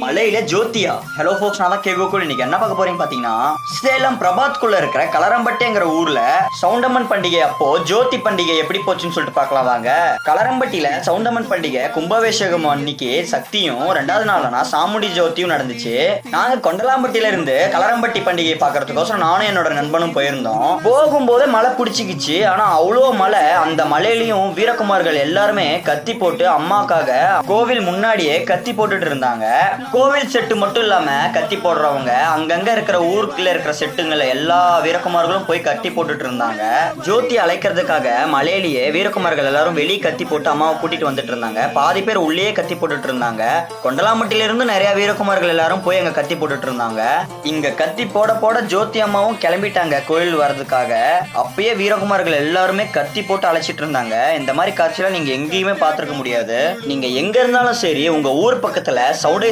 மலையில ஜோதியா. ஹலோ ஃபோக்ஸ் நான் தான் கேகோக்குள் இன்னைக்கு என்ன பார்க்க போறீங்க பாத்தீங்கன்னா சேலம் பிரபாத்குள்ள இருக்கிற கலரம்பட்டிங்கிற ஊர்ல சவுண்டம்மன் பண்டிகை அப்போ ஜோதி பண்டிகை எப்படி போச்சுன்னு சொல்லிட்டு பார்க்கலாம் வாங்க. கலரம்பட்டியில சவுண்டம்மன் பண்டிகை கும்பாபிஷேகம் அன்னைக்கு சக்தியும் ரெண்டாவது நாள்னா சாமுடி ஜோதியும் நடந்துச்சு. நாங்க கொண்டலாம்பட்டியில இருந்து கலரம்பட்டி பண்டிகையை பார்க்கறதுக்கோசரம் நானும் என்னோட நண்பனும் போயிருந்தோம். போகும்போது மழை பிடிச்சிக்கிச்சு. ஆனா அவ்வளோ மழை அந்த மலையிலயும் வீரகுமார்கள் எல்லாருமே கத்தி போட்டு அம்மாக்காக கோவில் முன்னாடியே கத்தி போட்டுட்டு இருந்தாங்க. கோவில் செட்டு மட்டும் இல்லாம கத்தி போடுறவங்க அங்கங்க இருக்கிற ஊருக்குள்ள இருக்கிற செட்டுங்களை எல்லா வீரகுமார்களும் போய் கத்தி போட்டுட்டு இருந்தாங்க. ஜோதி அழைக்கிறதுக்காக மலையிலேயே வீரகுமார்கள் எல்லாரும் வெளியே கத்தி போட்டு அம்மாவை கூட்டிட்டு வந்துட்டு இருந்தாங்க. பாதி பேர் உள்ளேயே கத்தி போட்டுட்டு இருந்தாங்க. கொண்டலாமட்டிலிருந்து நிறைய வீரகுமார்கள் எல்லாரும் போய் அங்க கத்தி போட்டுட்டு இருந்தாங்க. இங்க கத்தி போட போட ஜோதி அம்மாவும் கிளம்பிட்டாங்க கோயில் வர்றதுக்காக. அப்பயே வீரகுமார்கள் எல்லாருமே கத்தி போட்டு அழைச்சிட்டு இருந்தாங்க. இந்த மாதிரி காட்சியெல்லாம் நீங்க எங்கேயுமே பார்த்திருக்க முடியாது. நீங்க எங்க இருந்தாலும் சரி உங்க ஊர் பக்கத்துல சௌடேஸ்வரர்